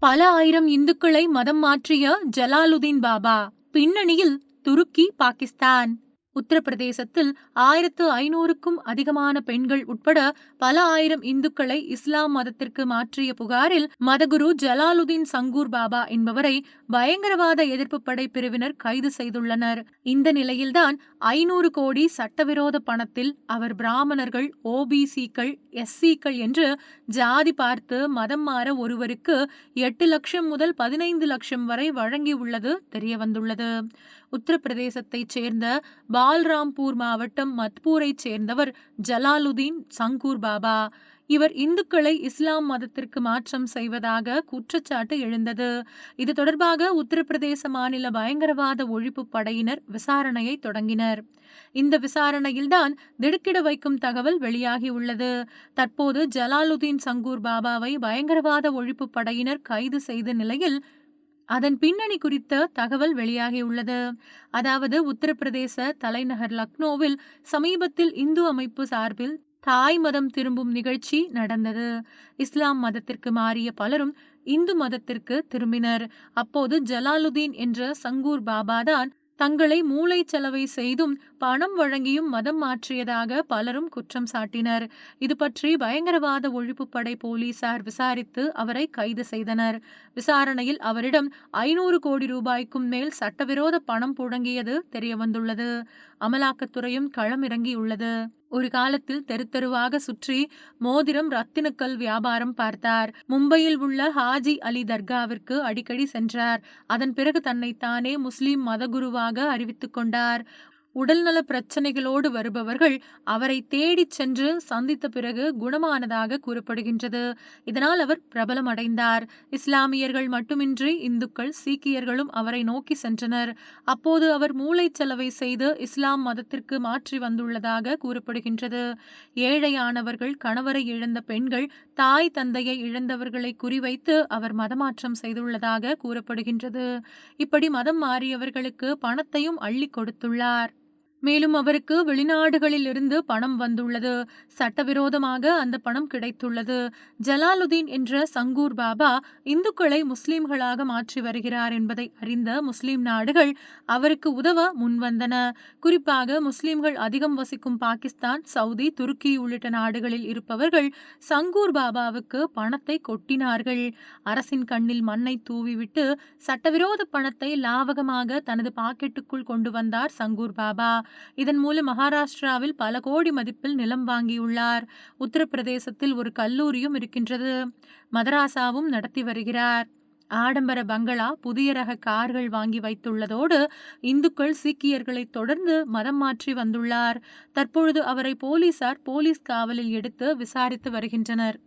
பல ஆயிரம் இந்துக்களை மதம் மாற்றிய ஜலாலுதீன் பாபா பின்னணியில் துருக்கி பாகிஸ்தான். உத்தரப்பிரதேசத்தில் ஆயிரத்து ஐநூறுக்கும் அதிகமான பெண்கள் உட்பட பல ஆயிரம் இந்துக்களை இஸ்லாம் மதத்திற்கு மாற்றிய புகாரில் மதகுரு ஜலாலுதீன் சங்கூர் பாபா என்பவரை பயங்கரவாத எதிர்ப்பு படை பிரிவினர் கைது செய்துள்ளனர். இந்த நிலையில்தான் ஐநூறு கோடி சட்டவிரோத பணத்தில் அவர் பிராமணர்கள் ஓபிசிக்கள் எஸ்சிக்கள் என்று ஜாதி பார்த்து மதம் மாற ஒருவருக்கு எட்டு லட்சம் முதல் பதினைந்து லட்சம் வரை வழங்கியுள்ளது தெரியவந்துள்ளது. உத்தரப்பிரதேசத்தைச் சேர்ந்த பா பால்ராம்பூர் மாவட்டம் மத்பூரைச் சேர்ந்தவர் ஜலாலுதீன் சங்கூர் பாபா. இவர் இந்துக்களை இஸ்லாம் மதத்திற்கு மாற்றம் செய்வதாக குற்றச்சாட்டு எழுந்தது. இது தொடர்பாக உத்தரப்பிரதேச மாநில பயங்கரவாத ஒழிப்பு படையினர் விசாரணையை தொடங்கினர். இந்த விசாரணையில்தான் திடுக்கிட வைக்கும் தகவல் வெளியாகியுள்ளது. தற்போது ஜலாலுதீன் சங்கூர் பாபாவை பயங்கரவாத ஒழிப்பு படையினர் கைது செய்த நிலையில் அதன் பின்னணி குறித்த தகவல் வெளியாகியுள்ளது அதாவது உத்தரப்பிரதேச தலைநகர் லக்னோவில் சமீபத்தில் இந்து அமைப்பு சார்பில் தாய் மதம் திரும்பும் நிகழ்ச்சி நடந்தது. இஸ்லாம் மதத்திற்கு மாறிய பலரும் இந்து மதத்திற்கு திரும்பினர். அப்போது ஜலாலுதீன் என்ற சங்கூர் பாபா தான் தங்களை மூளைச்சலவை செய்தும் பணம் வழங்கியும் மதம் மாற்றியதாக பலரும் குற்றம் சாட்டினர். இது பற்றி பயங்கரவாத ஒழிப்பு படை போலீசார் விசாரித்து அவரை கைது செய்தனர். விசாரணையில் அவரிடம் ஐநூறு கோடி ரூபாய்க்கும் மேல் சட்டவிரோத பணம் புழங்கியது தெரியவந்துள்ளது. அமலாக்கத்துறையும் களமிறங்கியுள்ளது. ஒரு காலத்தில் தெரு தெருவாக சுற்றி மோதிரம் ரத்தினக்கல் வியாபாரம் பார்த்தார். மும்பையில் உள்ள ஹாஜி அலி தர்காவிற்கு அடிக்கடி சென்றார். அதன் பிறகு தன்னைத்தானே முஸ்லிம் மதகுருவாக அறிவித்துக் கொண்டார். உடல்நல பிரச்சனைகளோடு வருபவர்கள் அவரை தேடிச் சென்று சந்தித்த பிறகு குணமானதாக கூறப்படுகின்றது. இதனால் அவர் பிரபலம் அடைந்தார் இஸ்லாமியர்கள் மட்டுமின்றி இந்துக்கள் சீக்கியர்களும் அவரை நோக்கி சென்றனர். அப்போது அவர் மூளைச்சலவை செய்து இஸ்லாம் மதத்திற்கு மாற்றி வந்துள்ளதாக கூறப்படுகின்றது. ஏழையானவர்கள் கணவரை இழந்த பெண்கள் தாய் தந்தையை இழந்தவர்களை குறிவைத்து அவர் மதமாற்றம் செய்துள்ளதாக கூறப்படுகின்றது. இப்படி மதம் மாறியவர்களுக்கு பணத்தையும் அள்ளி கொடுத்துள்ளார். மேலும் அவருக்கு வெளிநாடுகளில் இருந்து பணம் வந்துள்ளது. சட்டவிரோதமாக அந்த பணம் கிடைத்துள்ளது. ஜலாலுதீன் என்ற சங்கூர் பாபா இந்துக்களை முஸ்லிம்களாக மாற்றி வருகிறார் என்பதை அறிந்த முஸ்லிம் நாடுகள் அவருக்கு உதவ முன்வந்தன. குறிப்பாக முஸ்லிம்கள் அதிகம் வசிக்கும் பாகிஸ்தான் சவுதி துருக்கி உள்ளிட்ட நாடுகளில் இருப்பவர்கள் சங்கூர் பாபாவுக்கு பணத்தை கொட்டினார்கள். அரசின் கண்ணில் மண்ணை தூவிவிட்டு சட்டவிரோத பணத்தை லாவகமாக தனது பாக்கெட்டுக்குள் கொண்டு வந்தார் சங்கூர் பாபா. இதன் மூலம் மகாராஷ்டிராவில் பல கோடி மதிப்பில் நிலம் வாங்கியுள்ளார். உத்தரப்பிரதேசத்தில் ஒரு கல்லூரியும் இருக்கின்றது. மதராசாவும் நடத்தி வருகிறார். ஆடம்பர பங்களா புதிய ரக கார்கள் வாங்கி வைத்துள்ளதோடு இந்துக்கள் சீக்கியர்களை தொடர்ந்து மதம் மாற்றி வந்துள்ளார். தற்பொழுது அவரை போலீசார் போலீஸ் காவலில் எடுத்து விசாரித்து வருகின்றனர்.